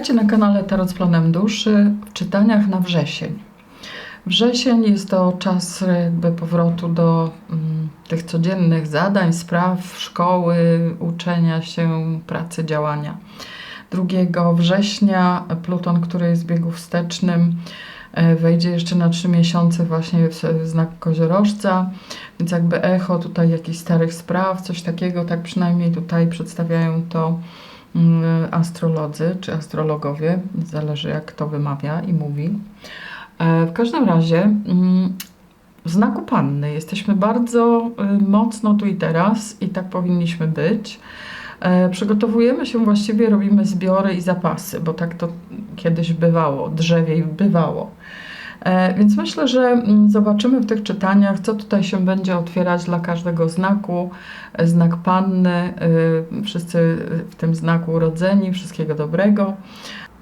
Witajcie na kanale Tarot z Planem Duszy w czytaniach na wrzesień. Wrzesień jest to czas jakby powrotu do mm, tych codziennych zadań, spraw, szkoły, uczenia się, pracy, działania. 2 września Pluton, który jest w biegu wstecznym, e, wejdzie jeszcze na 3 miesiące właśnie w znak koziorożca, więc jakby echo tutaj jakichś starych spraw, coś takiego, tak przynajmniej tutaj przedstawiają to astrolodzy czy astrologowie, zależy jak kto wymawia i mówi. E, W każdym razie mm, w znaku panny jesteśmy bardzo y, mocno tu i teraz i tak powinniśmy być. E, Przygotowujemy się właściwie, robimy zbiory i zapasy, bo tak to kiedyś bywało, drzewiej bywało. E, Więc myślę, że mm, zobaczymy w tych czytaniach, co tutaj się będzie otwierać dla każdego znaku. E, Znak panny, y, wszyscy w tym znaku urodzeni, wszystkiego dobrego.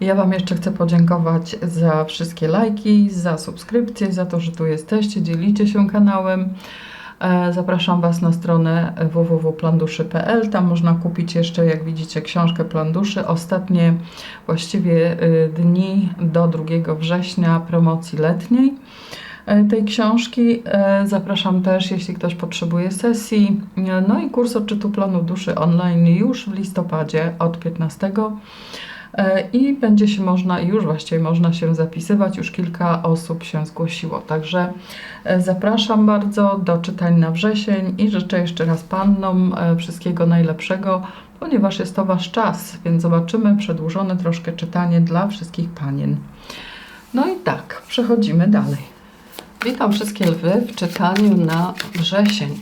Ja Wam jeszcze chcę podziękować za wszystkie lajki, za subskrypcje, za to, że tu jesteście, dzielicie się kanałem. E, Zapraszam Was na stronę www.planduszy.pl. Tam można kupić jeszcze, jak widzicie, książkę Plan Duszy. Ostatnie właściwie y, dni do 2 września promocji letniej e, tej książki. E, Zapraszam też, jeśli ktoś potrzebuje sesji. No i kurs odczytu planu duszy online już w listopadzie od 15. E, I będzie się można, już właściwie można się zapisywać, już kilka osób się zgłosiło. Także e, zapraszam bardzo do czytań na wrzesień i życzę jeszcze raz pannom e, wszystkiego najlepszego, ponieważ jest to Wasz czas, więc zobaczymy przedłużone troszkę czytanie dla wszystkich panien. No i tak, przechodzimy dalej. Witam wszystkie lwy w czytaniu na wrzesień.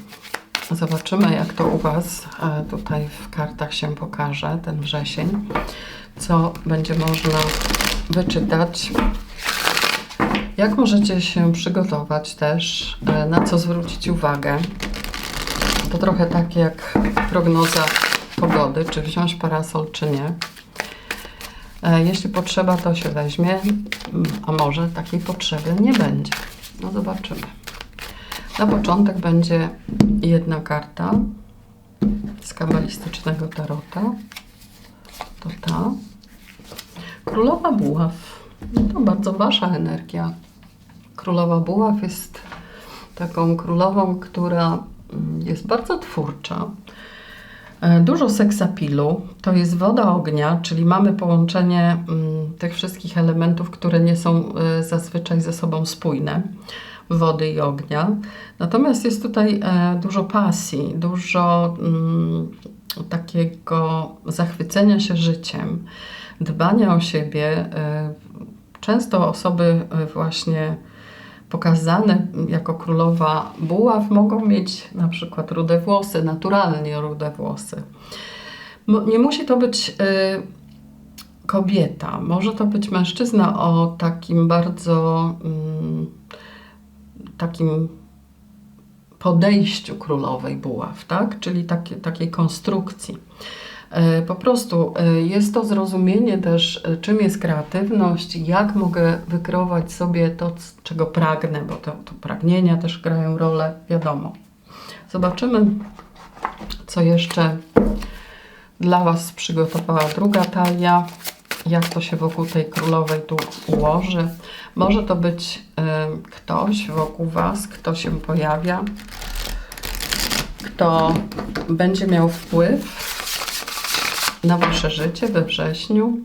Zobaczymy, jak to u Was tutaj w kartach się pokaże, ten wrzesień. Co będzie można wyczytać. Jak możecie się przygotować też, e, na co zwrócić uwagę. To trochę tak jak prognoza pogody, czy wziąć parasol, czy nie. E, Jeśli potrzeba, to się weźmie, a może takiej potrzeby nie będzie. No zobaczymy. Na początek będzie jedna karta z kabalistycznego tarota. To ta. Królowa Buław. No to bardzo wasza energia. Królowa Buław jest taką królową, która mm, jest bardzo twórcza. E, Dużo seksapilu, to jest woda ognia, czyli mamy połączenie mm, tych wszystkich elementów, które nie są e, zazwyczaj ze sobą spójne, wody i ognia. Natomiast jest tutaj e, dużo pasji, dużo mm, takiego zachwycenia się życiem, dbania o siebie. E, Często osoby e, właśnie pokazane jako królowa buław mogą mieć na przykład rude włosy, naturalnie rude włosy. Nie musi to być kobieta, może to być mężczyzna o takim bardzo mm, takim podejściu królowej buław, tak? czyli takie, takiej konstrukcji. E, Po prostu e, jest to zrozumienie też, e, czym jest kreatywność, jak mogę wykreować sobie to, czego pragnę, bo to, to pragnienia też grają rolę, wiadomo. Zobaczymy, co jeszcze dla Was przygotowała druga talia, jak to się wokół tej królowej tu ułoży. Może to być e, ktoś wokół Was, kto się pojawia, kto będzie miał wpływ na Wasze życie we wrześniu.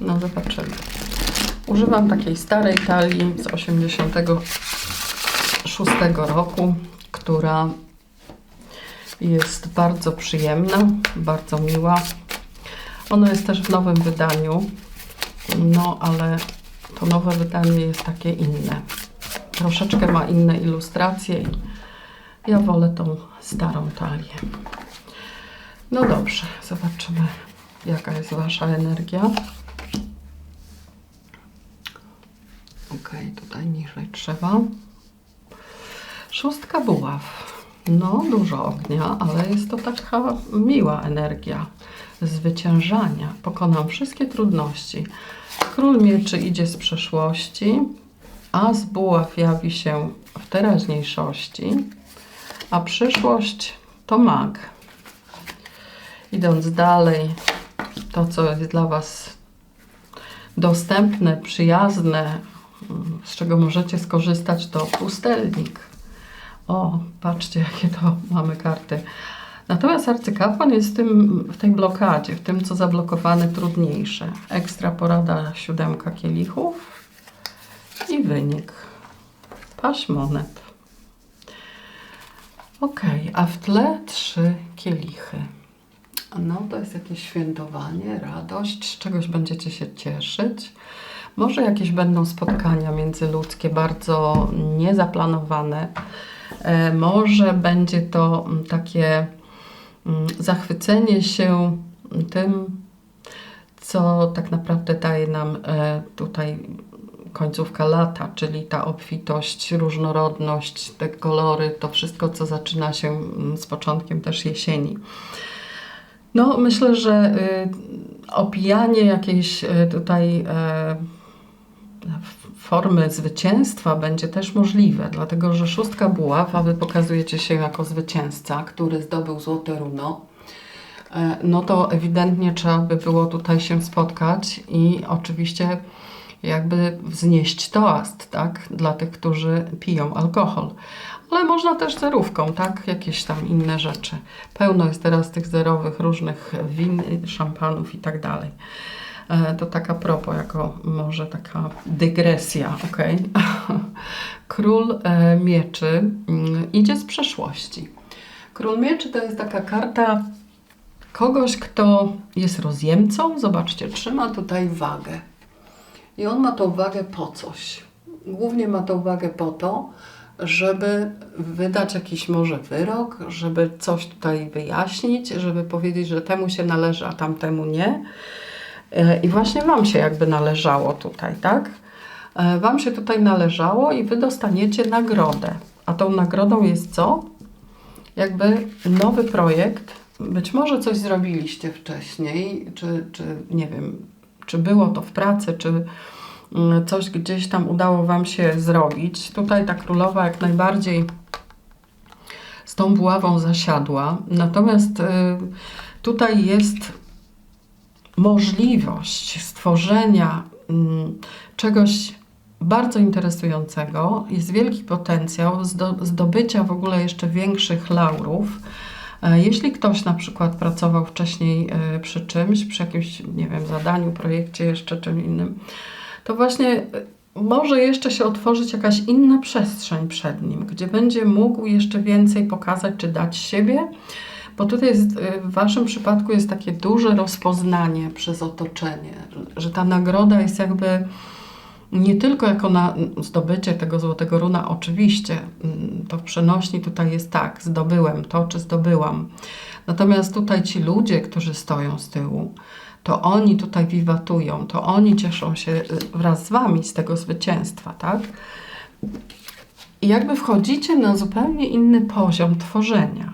No zobaczymy. Używam takiej starej talii z 86 roku, która jest bardzo przyjemna, bardzo miła. Ono jest też w nowym wydaniu, no ale to nowe wydanie jest takie inne. Troszeczkę ma inne ilustracje ja wolę tą starą talię. No dobrze, zobaczymy jaka jest Wasza energia. Ok, tutaj niżej trzeba. Szóstka buław. No, dużo ognia, ale jest to taka miła energia zwyciężania. Pokonam wszystkie trudności. Król mieczy idzie z przeszłości, a z buław jawi się w teraźniejszości, a przyszłość to mag. Idąc dalej, to, co jest dla Was dostępne, przyjazne, z czego możecie skorzystać, to pustelnik. O, patrzcie, jakie to mamy karty. Natomiast arcykapłan jest w, tym, w tej blokadzie, w tym, co zablokowane, trudniejsze. Ekstra porada, siódemka kielichów i wynik. Paść monet. Ok, a w tle trzy kielichy. No to jest jakieś świętowanie, radość, z czegoś będziecie się cieszyć. Może jakieś będą spotkania międzyludzkie, bardzo niezaplanowane. E, może będzie to mm, takie zachwycenie się tym, co tak naprawdę daje nam e, tutaj końcówka lata, czyli ta obfitość, różnorodność, te kolory, to wszystko, co zaczyna się mm, z początkiem też jesieni. No, myślę, że y, opijanie jakiejś y, tutaj y, formy zwycięstwa będzie też możliwe, dlatego że szóstka buław, a wy pokazujecie się jako zwycięzca, który zdobył złote runo, e, no to ewidentnie trzeba by było tutaj się spotkać i oczywiście jakby wznieść toast, tak, dla tych, którzy piją alkohol. Ale można też zerówką, tak, jakieś tam inne rzeczy. Pełno jest teraz tych zerowych różnych win, szampanów i tak dalej. E, to taka propos, jako może taka dygresja, ok? Król e, mieczy mm, idzie z przeszłości. Król mieczy to jest taka karta kogoś, kto jest rozjemcą. Zobaczcie, trzyma tutaj wagę. I on ma tą wagę po coś. Głównie ma tą wagę po to, żeby wydać jakiś może wyrok, żeby coś tutaj wyjaśnić, żeby powiedzieć, że temu się należy, a tamtemu nie. E, I właśnie Wam się jakby należało tutaj, tak? E, wam się tutaj należało i Wy dostaniecie nagrodę. A tą nagrodą jest co? Jakby nowy projekt. Być może coś zrobiliście wcześniej, czy, czy nie wiem, czy było to w pracy, czy mm, coś gdzieś tam udało Wam się zrobić. Tutaj ta królowa jak najbardziej z tą buławą zasiadła. Natomiast y, tutaj jest możliwość stworzenia mm, czegoś bardzo interesującego, jest wielki potencjał zdobycia w ogóle jeszcze większych laurów. E, jeśli ktoś na przykład pracował wcześniej e, przy czymś, przy jakimś, nie wiem, zadaniu, projekcie, jeszcze czym innym, to właśnie e, może jeszcze się otworzyć jakaś inna przestrzeń przed nim, gdzie będzie mógł jeszcze więcej pokazać czy dać siebie bo tutaj jest, y, w Waszym przypadku jest takie duże rozpoznanie przez otoczenie, że ta nagroda jest jakby nie tylko jako na zdobycie tego złotego runa, oczywiście, mm, to w przenośni tutaj jest tak, zdobyłem to, czy zdobyłam. Natomiast tutaj ci ludzie, którzy stoją z tyłu, to oni tutaj wiwatują, to oni cieszą się y, wraz z Wami z tego zwycięstwa, tak? I jakby wchodzicie na zupełnie inny poziom tworzenia.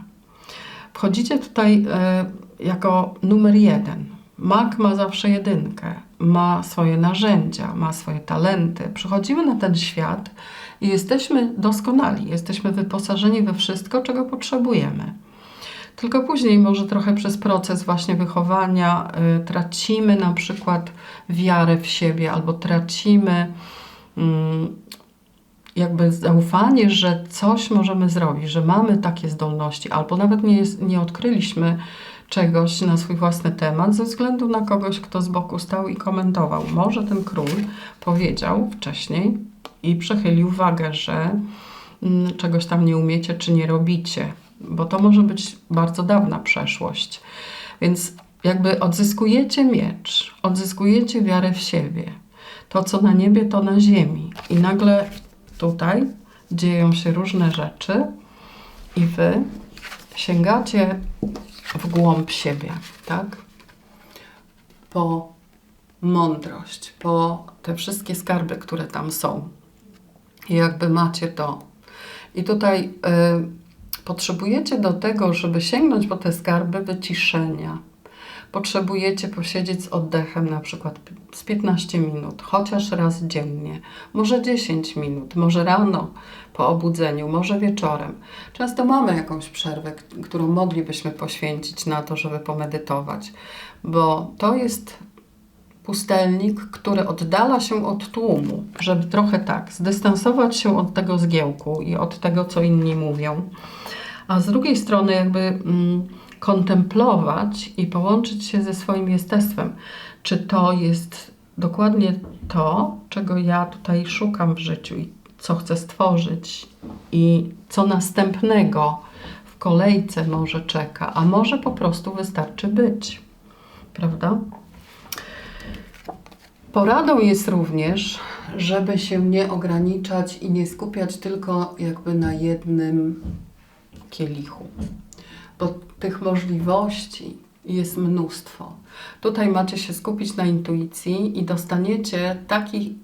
Wchodzicie tutaj e, jako numer jeden. Mak ma zawsze jedynkę, ma swoje narzędzia, ma swoje talenty. Przychodzimy na ten świat i jesteśmy doskonali, jesteśmy wyposażeni we wszystko, czego potrzebujemy. Tylko później, może trochę przez proces właśnie wychowania, y, tracimy na przykład wiarę w siebie albo tracimy y, jakby zaufanie, że coś możemy zrobić, że mamy takie zdolności, albo nawet nie, jest, nie odkryliśmy czegoś na swój własny temat ze względu na kogoś, kto z boku stał i komentował. Może ten król powiedział wcześniej i przechylił uwagę, że mm, czegoś tam nie umiecie czy nie robicie, bo to może być bardzo dawna przeszłość. Więc jakby odzyskujecie miecz, odzyskujecie wiarę w siebie. To, co na niebie, to na ziemi. I nagle tutaj dzieją się różne rzeczy i wy sięgacie w głąb siebie, tak? Po mądrość, po te wszystkie skarby, które tam są. I jakby macie to. I tutaj y, potrzebujecie do tego, żeby sięgnąć po te skarby, wyciszenia, potrzebujecie posiedzieć z oddechem na przykład z 15 minut, chociaż raz dziennie, może 10 minut, może rano po obudzeniu, może wieczorem. Często mamy jakąś przerwę, którą moglibyśmy poświęcić na to, żeby pomedytować, bo to jest pustelnik, który oddala się od tłumu, żeby trochę tak zdystansować się od tego zgiełku i od tego, co inni mówią, a z drugiej strony jakby mm, kontemplować i połączyć się ze swoim jestestwem. Czy to jest dokładnie to, czego ja tutaj szukam w życiu i co chcę stworzyć i co następnego w kolejce może czeka, a może po prostu wystarczy być. Prawda? Poradą jest również, żeby się nie ograniczać i nie skupiać tylko jakby na jednym kielichu, bo tych możliwości jest mnóstwo. Tutaj macie się skupić na intuicji i dostaniecie taki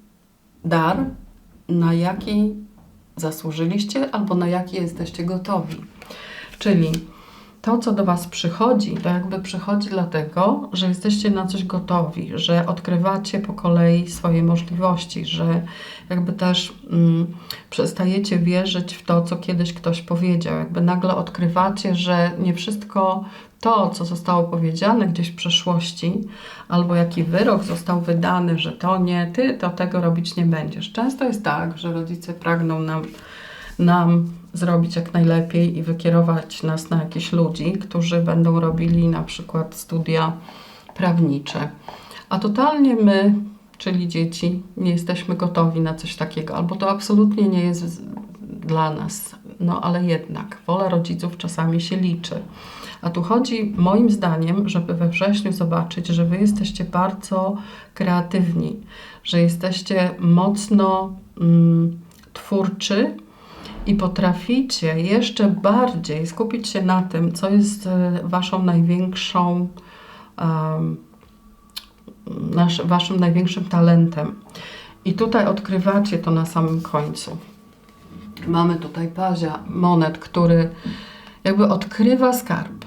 dar, na jaki zasłużyliście albo na jaki jesteście gotowi. Czyli to, co do Was przychodzi, to jakby przychodzi dlatego, że jesteście na coś gotowi, że odkrywacie po kolei swoje możliwości, że jakby też mm, przestajecie wierzyć w to, co kiedyś ktoś powiedział. Jakby nagle odkrywacie, że nie wszystko to, co zostało powiedziane gdzieś w przeszłości, albo jaki wyrok został wydany, że to nie, ty to tego robić nie będziesz. Często jest tak, że rodzice pragną nam nam zrobić jak najlepiej i wykierować nas na jakichś ludzi, którzy będą robili na przykład studia prawnicze. A totalnie my, czyli dzieci, nie jesteśmy gotowi na coś takiego, albo to absolutnie nie jest dla nas. No ale jednak wola rodziców czasami się liczy. A tu chodzi, moim zdaniem, żeby we wrześniu zobaczyć, że wy jesteście bardzo kreatywni, że jesteście mocno mm, twórczy i potraficie jeszcze bardziej skupić się na tym, co jest e, waszą największą, em, nasz, waszym największym talentem. I tutaj odkrywacie to na samym końcu. Mamy tutaj pazia monet, który jakby odkrywa skarb.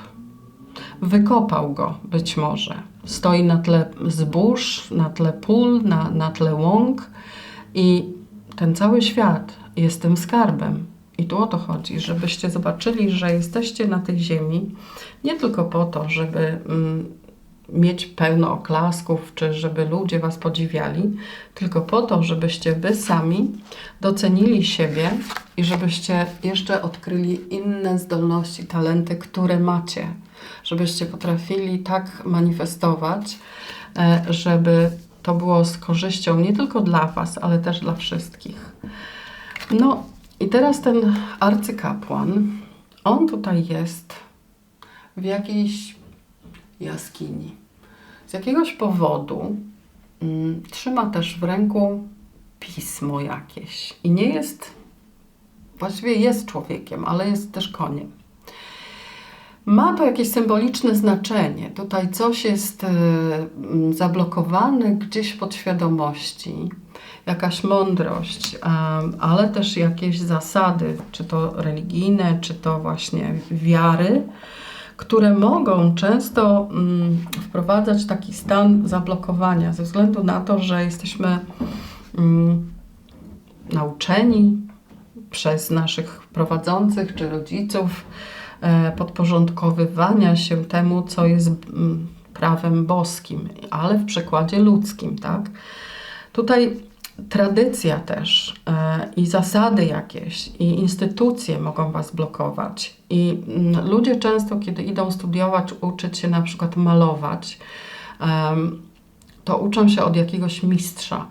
Wykopał go być może. Stoi na tle zbóż, na tle pól, na, na tle łąk i ten cały świat jest tym skarbem. I tu o to chodzi, żebyście zobaczyli, że jesteście na tej ziemi nie tylko po to, żeby mm, mieć pełno oklasków, czy żeby ludzie was podziwiali, tylko po to, żebyście wy sami docenili siebie i żebyście jeszcze odkryli inne zdolności, talenty, które macie. Żebyście potrafili tak manifestować, e, żeby to było z korzyścią nie tylko dla was, ale też dla wszystkich. No i teraz ten arcykapłan, on tutaj jest w jakiejś jaskini. Z jakiegoś powodu mm, trzyma też w ręku pismo jakieś i nie jest, właściwie jest człowiekiem, ale jest też koniem. Ma to jakieś symboliczne znaczenie. Tutaj coś jest mm, zablokowane gdzieś w podświadomości, jakaś mądrość, ale też jakieś zasady, czy to religijne, czy to właśnie wiary, które mogą często mm, wprowadzać taki stan zablokowania ze względu na to, że jesteśmy mm, nauczeni przez naszych prowadzących czy rodziców e, podporządkowywania się temu, co jest mm, prawem boskim, ale w przekładzie ludzkim, tak? Tutaj tradycja też e, i zasady jakieś i instytucje mogą Was blokować. I mm, ludzie często, kiedy idą studiować, uczyć się na przykład malować, to uczą się od jakiegoś mistrza.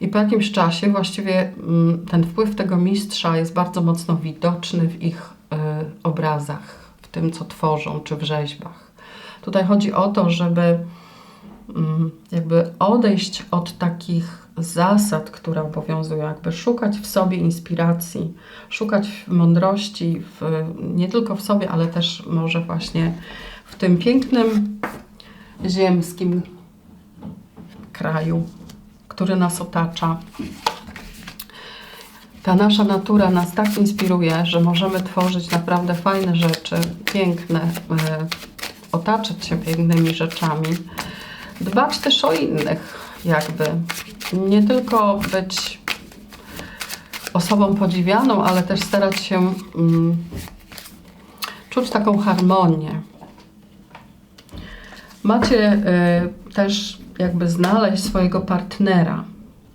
I po jakimś czasie właściwie mm, ten wpływ tego mistrza jest bardzo mocno widoczny w ich e, obrazach, w tym, co tworzą, czy w rzeźbach. Tutaj chodzi o to, żeby mm, jakby odejść od takich zasad, które obowiązują, jakby szukać w sobie inspiracji, szukać mądrości w, nie tylko w sobie, ale też może właśnie w tym pięknym ziemskim kraju, który nas otacza. Ta nasza natura nas tak inspiruje, że możemy tworzyć naprawdę fajne rzeczy, piękne, e, otaczać się pięknymi rzeczami, dbać też o innych, jakby. Nie tylko być osobą podziwianą, ale też starać się mm, czuć taką harmonię. Macie y, też jakby znaleźć swojego partnera,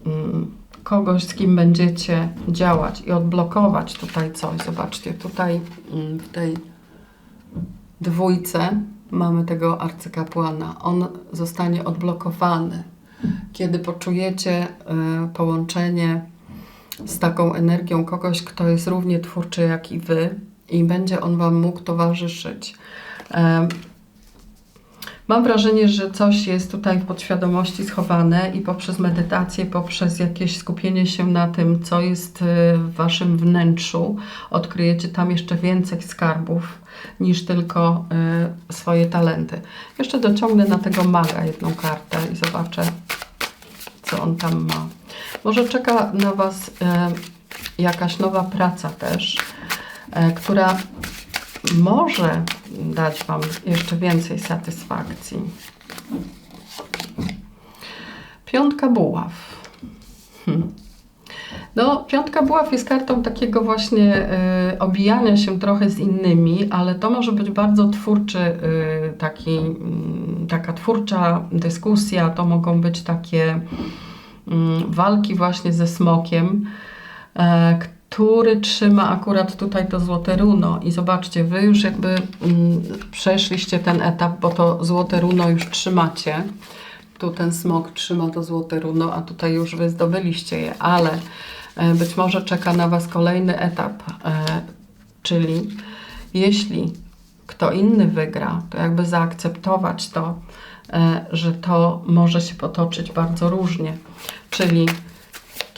mm, kogoś, z kim będziecie działać i odblokować tutaj coś. Zobaczcie, tutaj mm, w tej dwójce mamy tego arcykapłana. On zostanie odblokowany, kiedy poczujecie y, połączenie z taką energią kogoś, kto jest równie twórczy jak i wy i będzie on wam mógł towarzyszyć. Mam wrażenie, że coś jest tutaj w podświadomości schowane i poprzez medytację, poprzez jakieś skupienie się na tym, co jest e, w waszym wnętrzu, odkryjecie tam jeszcze więcej skarbów niż tylko y, swoje talenty. Jeszcze dociągnę na tego maga jedną kartę i zobaczę, co on tam ma. Może czeka na Was y, jakaś nowa praca też, y, która może dać Wam jeszcze więcej satysfakcji. Piątka buław. Hm. No, piątka buław jest kartą takiego właśnie y, obijania się trochę z innymi, ale to może być bardzo twórczy, y, taki, y, taka twórcza dyskusja, to mogą być takie y, walki właśnie ze smokiem, y, który trzyma akurat tutaj to złote runo. I zobaczcie, wy już jakby mm, przeszliście ten etap, bo to złote runo już trzymacie. Tu ten smok trzyma to złote runo, a tutaj już wy zdobyliście je, ale e, być może czeka na was kolejny etap, e, czyli jeśli kto inny wygra, to jakby zaakceptować to, e, że to może się potoczyć bardzo różnie. Czyli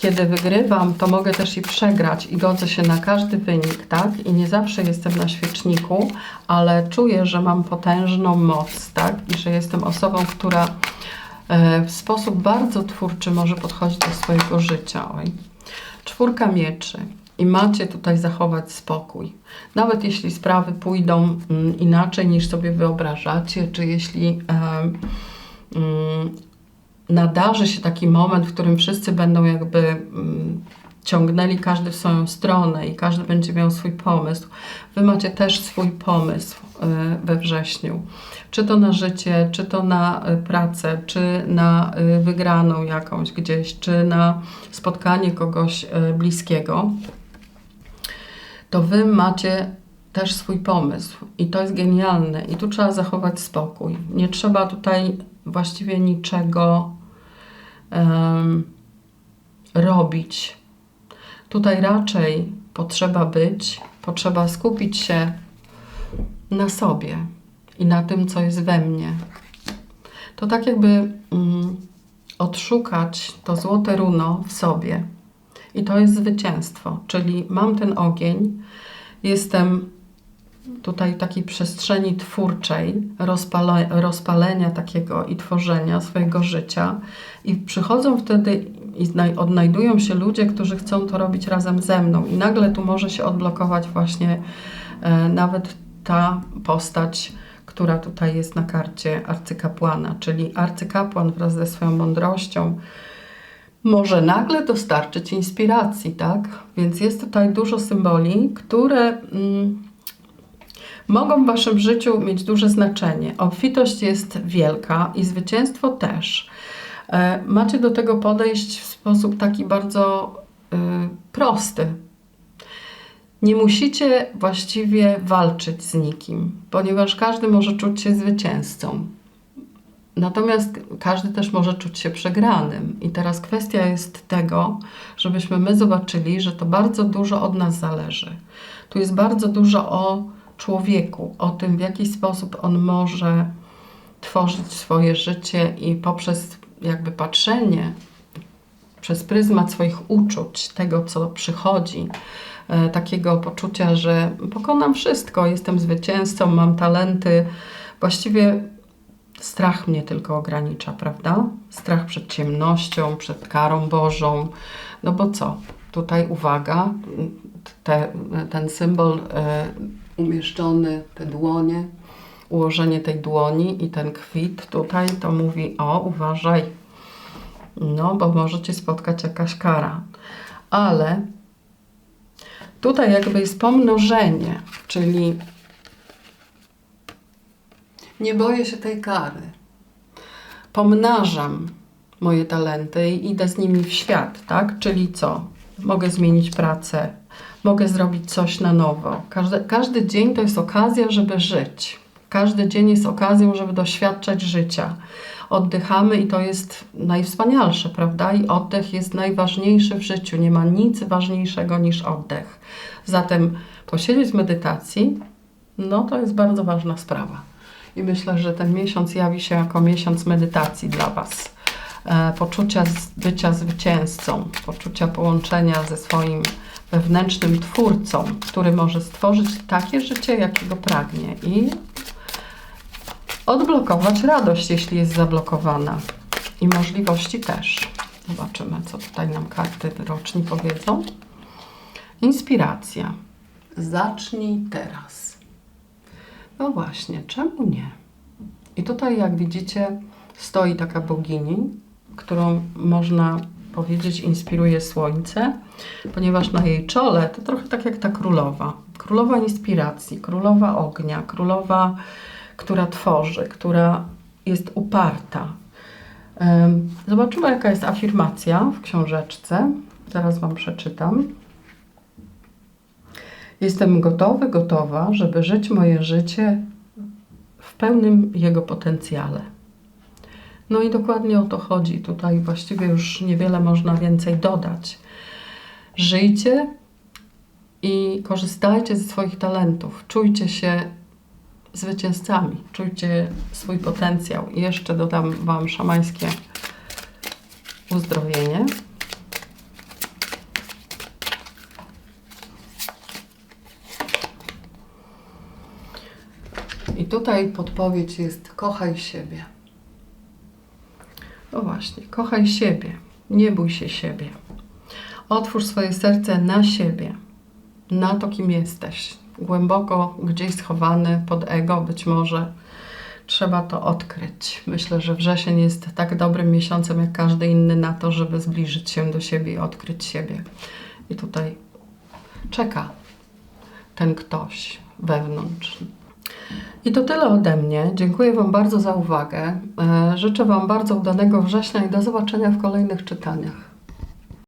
kiedy wygrywam, to mogę też i przegrać i godzę się na każdy wynik, tak? I nie zawsze jestem na świeczniku, ale czuję, że mam potężną moc, tak? I że jestem osobą, która e, w sposób bardzo twórczy może podchodzić do swojego życia. Oj. Czwórka mieczy. I macie tutaj zachować spokój. Nawet jeśli sprawy pójdą mm, inaczej niż sobie wyobrażacie, czy jeśli mm, nadarzy się taki moment, w którym wszyscy będą jakby mm, ciągnęli każdy w swoją stronę i każdy będzie miał swój pomysł. Wy macie też swój pomysł y, we wrześniu. Czy to na życie, czy to na y, pracę, czy na y, wygraną jakąś gdzieś, czy na spotkanie kogoś bliskiego. To wy macie też swój pomysł i to jest genialne i tu trzeba zachować spokój. Nie trzeba tutaj właściwie niczego um, robić. Tutaj raczej potrzeba być, potrzeba skupić się na sobie i na tym, co jest we mnie. To tak jakby um, odszukać to złote runo w sobie. I to jest zwycięstwo, czyli mam ten ogień, jestem tutaj takiej przestrzeni twórczej, rozpale, rozpalenia takiego i tworzenia swojego życia. I przychodzą wtedy i odnajdują się ludzie, którzy chcą to robić razem ze mną. I nagle tu może się odblokować właśnie e, nawet ta postać, która tutaj jest na karcie arcykapłana, czyli arcykapłan wraz ze swoją mądrością może nagle dostarczyć inspiracji, tak? Więc jest tutaj dużo symboli, które. Mm, mogą w Waszym życiu mieć duże znaczenie. Obfitość jest wielka i zwycięstwo też. E, macie do tego podejść w sposób taki bardzo y, prosty. Nie musicie właściwie walczyć z nikim, ponieważ każdy może czuć się zwycięzcą. Natomiast każdy też może czuć się przegranym. I teraz kwestia jest tego, żebyśmy my zobaczyli, że to bardzo dużo od nas zależy. Tu jest bardzo dużo o człowieku, o tym, w jaki sposób on może tworzyć swoje życie i poprzez jakby patrzenie przez pryzmat swoich uczuć, tego co przychodzi, e, takiego poczucia, że pokonam wszystko, jestem zwycięzcą, mam talenty. Właściwie strach mnie tylko ogranicza, prawda? Strach przed ciemnością, przed karą Bożą. No bo co? Tutaj uwaga, te, ten symbol e, umieszczony, te dłonie, ułożenie tej dłoni i ten kwit tutaj, to mówi: O, uważaj, no, bo może cię spotkać jakaś kara. Ale tutaj jakby jest pomnożenie, czyli nie boję się tej kary. Pomnażam moje talenty i idę z nimi w świat, tak? Czyli co? Mogę zmienić pracę, mogę zrobić coś na nowo. Każdy, każdy dzień to jest okazja, żeby żyć. Każdy dzień jest okazją, żeby doświadczać życia. Oddychamy i to jest najwspanialsze, prawda? I oddech jest najważniejszy w życiu. Nie ma nic ważniejszego niż oddech. Zatem posiedzieć w medytacji, no to jest bardzo ważna sprawa. I myślę, że ten miesiąc jawi się jako miesiąc medytacji dla Was. E, poczucia bycia zwycięzcą, poczucia połączenia ze swoim wewnętrznym twórcą, który może stworzyć takie życie, jakiego pragnie i odblokować radość, jeśli jest zablokowana. I możliwości też. Zobaczymy, co tutaj nam karty roczni powiedzą. Inspiracja. Zacznij teraz. No właśnie, czemu nie? I tutaj, jak widzicie, stoi taka bogini, którą można powiedzieć inspiruje słońce, ponieważ na jej czole to trochę tak jak ta królowa. Królowa inspiracji, królowa ognia, królowa, która tworzy, która jest uparta. Zobaczymy, jaka jest afirmacja w książeczce. Zaraz Wam przeczytam. Jestem gotowy, gotowa, żeby żyć moje życie w pełnym jego potencjale. No i dokładnie o to chodzi. Tutaj właściwie już niewiele można więcej dodać. Żyjcie i korzystajcie ze swoich talentów. Czujcie się zwycięzcami. Czujcie swój potencjał. I jeszcze dodam Wam szamańskie uzdrowienie. I tutaj podpowiedź jest kochaj siebie. No właśnie, kochaj siebie. Nie bój się siebie. Otwórz swoje serce na siebie, na to, kim jesteś. Głęboko gdzieś schowany pod ego, być może trzeba to odkryć. Myślę, że wrzesień jest tak dobrym miesiącem jak każdy inny na to, żeby zbliżyć się do siebie i odkryć siebie. I tutaj czeka ten ktoś wewnątrz. I to tyle ode mnie. Dziękuję Wam bardzo za uwagę. E, Życzę Wam bardzo udanego września i do zobaczenia w kolejnych czytaniach.